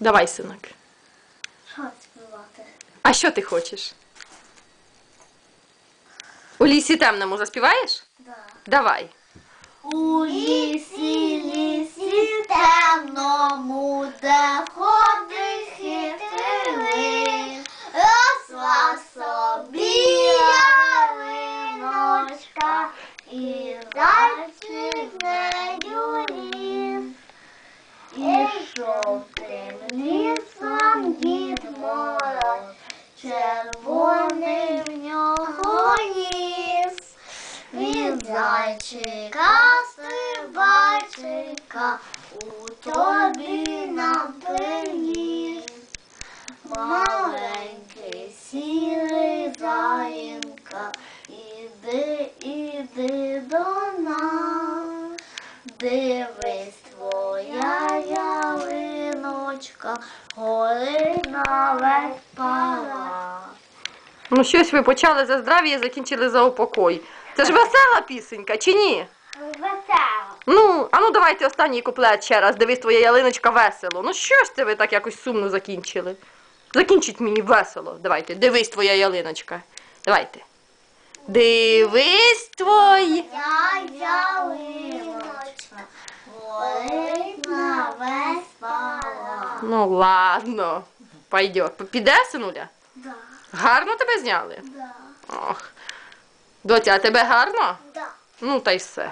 Давай, синок. Що співати? А що ти хочеш? У лісі темному заспіваєш? Да. Давай. У лісі, лісі темному, де ходить хитрий лис, росла собі ялиночка, і зайчик з нею ліс. Ішов червоний в нього ніс. Від зайчика стрибайчика у тобі нам приніс. Маленький сірий заїнка, іди, іди до нас. Дивись, твоя ялиночка, горить на весь. Ну, щось ви почали за здрав'я, закінчили за упокой. Це ж весела пісенька, чи ні? Весело. Ну, а ну давайте останній куплет ще раз. Дивись, твоя ялиночка весело. Ну що ж це ви так якось сумно закінчили? Закінчіть мені весело. Давайте. Дивись, твоя ялиночка. Давайте. Дивись твоя. Я ялиночка, горить на весь палац. Ну ладно. Пойдет. Піде, синуля? Да, Гарно тебе зняли? да, Ох. Дотя, а тебе гарно? да. Ну та й все.